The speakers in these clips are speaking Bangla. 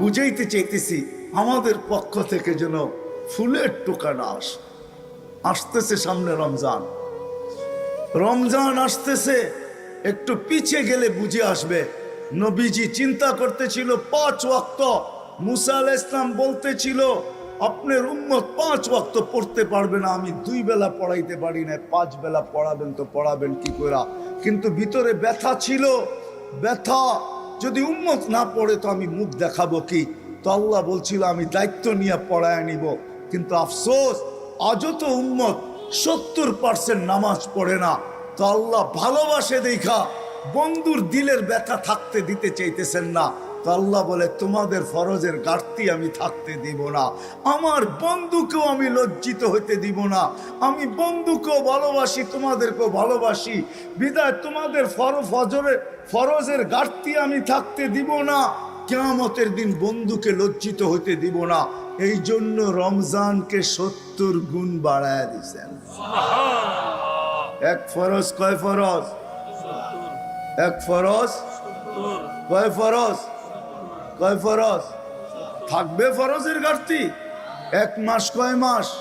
বুঝাইতে চাইতেছি, আমাদের পক্ষ থেকে যেন ফুলের টোকা না আসে, আসতেছে সামনে রমজান। রমজান আসতেছে, একটু পিছিয়ে গেলে বুঝে আসবে। নবীজি চিন্তা করতেছিল, পাঁচ ওয়াক্ত মুসা আলাহ ইসলাম বলতেছিল, আপনার উম্মত পাঁচ ওয়াক্ত পড়তে পারবে না, আমি দুই বেলা পড়াইতে পারি না পাঁচ বেলা পড়াবেন তো পড়াবেন কি করে কিন্তু ভিতরে ব্যথা ছিল, ব্যথা যদি উম্মত না পড়ে তো আমি মুখ দেখাবো কি? তো আল্লাহ বলছিল, আমি দায়িত্ব নিয়ে পড়ায় নিব। কিন্তু আফসোস অযত উন্মত সত্তর পার্সেন্ট নামাজ পড়ে না। তো আল্লাহ ভালোবাসে দেখা, বন্ধুর দিলের ব্যথা থাকতে দিতে চাইতেছেন না। তো আল্লাহ বলে তোমাদের ফরজের ঘাটতি আমি থাকতে দিব না। আমার বন্ধুকেও আমি লজ্জিত হইতে দিব না। আমি বন্ধুকেও ভালোবাসি তোমাদেরকেও ভালোবাসি। বিদায় তোমাদের ফর ফজরের ফরজের ঘাটতি আমি থাকতে দিব না। কেয়ামতের দিন বন্ধুকে লজ্জিত হইতে দিব না। এই জন্য রমজানকে সত্তর গুণ বাড়ায় দিছেন এক ফরজ কয় ফরজ? এক ফরজ? কয় ফরজ? কয় ফরজ? থাকবে ফরজের ঘাটতি। এক মাস কয় মাস?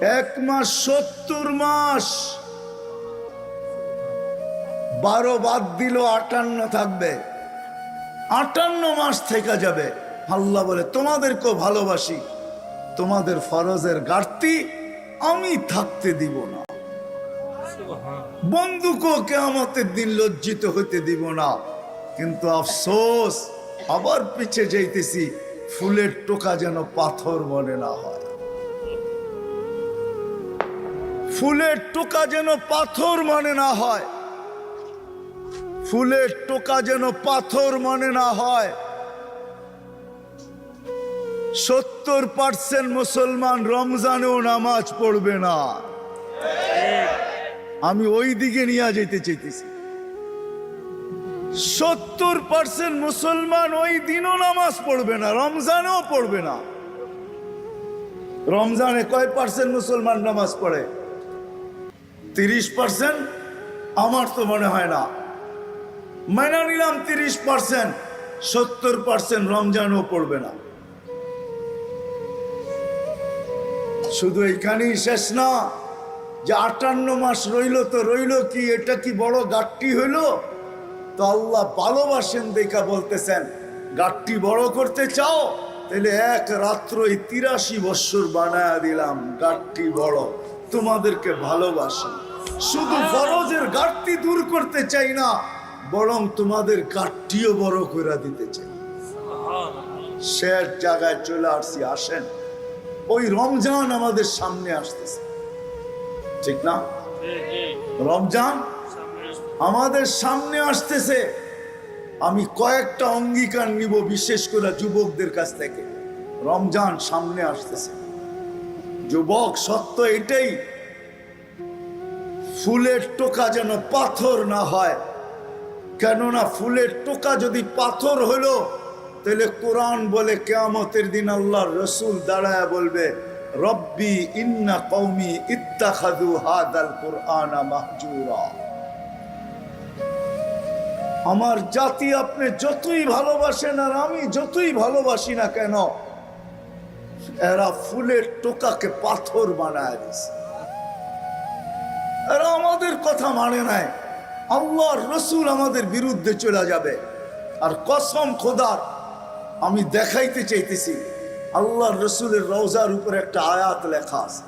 এক মাস সত্তর মাস। বারো বাদ দিল, আটান্ন থাকবে। আটান্ন মাস থেকে যাবে। আল্লাহ বলে, তোমাদেরকেও ভালোবাসি। তোমাদের ফরজের ঘাটতি আমি থাকতে দিব না। বন্ধুকে কেয়ামতের দিন লজ্জিত হতে দিব না। কিন্তু আফসোস আবার পিছে যাইতেছি, ফুলের টোকা যেন পাথর মনে না হয়। ফুলের টোকা যেন পাথর মনে না হয়। ফুলের টোকা যেন পাথর মনে না হয়। সত্তর পার্সেন্ট মুসলমান রমজানেও নামাজ পড়বে না। আমি ওই দিকে নিয়ে যেতে চাইতেছি। সত্তর পার্সেন্ট মুসলমান ওই দিনও নামাজ পড়বে না, রমজানেও পড়বে না। রমজানে কয় পার্সেন্ট মুসলমান নামাজ পড়ে? তিরিশ পার্সেন্ট আমার তো মনে হয় না। মেনে নিলাম তিরিশ পার্সেন্ট সত্তর পার্সেন্ট রমজানও পড়বে না। শুধু এইখানেই শেষ না, যে আটান্ন মাস রইল তো রইল কি, এটা কি বড় গাঠটি হইল? তো আল্লাহ ভালোবাসেন দেখা বলতেছেন গাঠটি বড় করতে চাও? তাহলে এক রাত্রই তিরাশি বৎসর বানায় দিলাম গাঠটি বড়। তোমাদেরকে ভালোবাসি। শুধু ফরজের গাঠটি দূর করতে চাই না বরং তোমাদের গাঠটিও বড় করে দিতে চাই। শেষ জায়গায় চলে আসছি আসেন। ওই রমজান আমাদের সামনে আসতেছে। ঠিক না? রমজান আমাদের সামনে আসতেছে। আমি কয়েকটা অঙ্গীকার নিব বিশেষ করে যুবকদের কাছ থেকে। রমজান সামনে আসতেছে। যুবক, সত্য এটাই। ফুলের টোকা যেন পাথর না হয়। কেননা ফুলের টোকা যদি পাথর হলো, তাহলে কোরআন বলে কেয়ামতের দিন আল্লাহ রসুল দাঁড়ায় বলবে, রব্বি ইন্না কৌমি ইত্তাখাদু হাদাল কোরআনা মাহজুরা। আমার জাতি আপনি যতই ভালোবাসেন আর আমি যতই ভালোবাসি না কেন, এরা ফুলের টোকাকে পাথর বানায় দিছে এরা আমাদের কথা মানে নাই। আল্লাহর রসুল আমাদের বিরুদ্ধে চলে যাবে। আর কসম খোদার, আমি দেখাইতে চাইতেছি, আল্লাহর রসুলের রওজার উপরে একটা আয়াত লেখা আছে।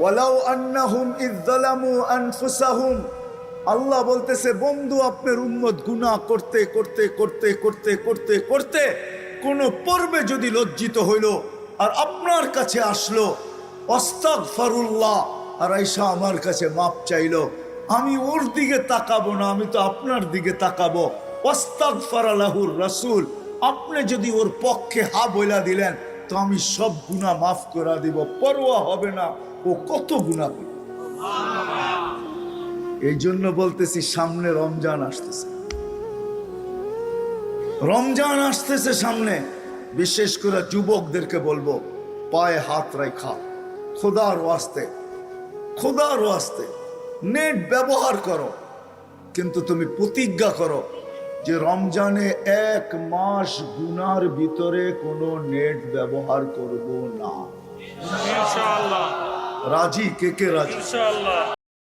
ওয়ালাউ আন্নাহুম ইযলামু আনফুসাহুম আল্লাহ বলতেছে, বন্ধু, আপনার উম্মত গুনাহ করতে করতে করতে করতে করতে করতে কোন পর্বে যদি লজ্জিত হইল আর আপনার কাছে আসলো অস্তাক ফারুল্লাহ আর আইসা আমার কাছে মাপ চাইলো, আমি ওর দিকে তাকাবো না, আমি তো আপনার দিকে তাকাবো। অস্তাক ফারালাহুর রাসুল, আপনি যদি ওর পক্ষে হা বইলা দিলেন, তো আমি সব গুণা মাফ করা দিব। পরোয়া হবে না। ও কত গুণা করবে? এই জন্য বলতেছি সামনে রমজান আসতেছে। রমজান আসতেছে সামনে। বিশেষ করে যুবকদেরকে বলব পায়ে হাত রেখা খোদার ওয়াস্তে খোদার ওয়াস্তে নেট ব্যবহার করো। কিন্তু তুমি প্রতিজ্ঞা করো যে রমজানে এক মাস গুনার ভিতরে কোনো নেট ব্যবহার করব না। রাজি? কে কে রাজি?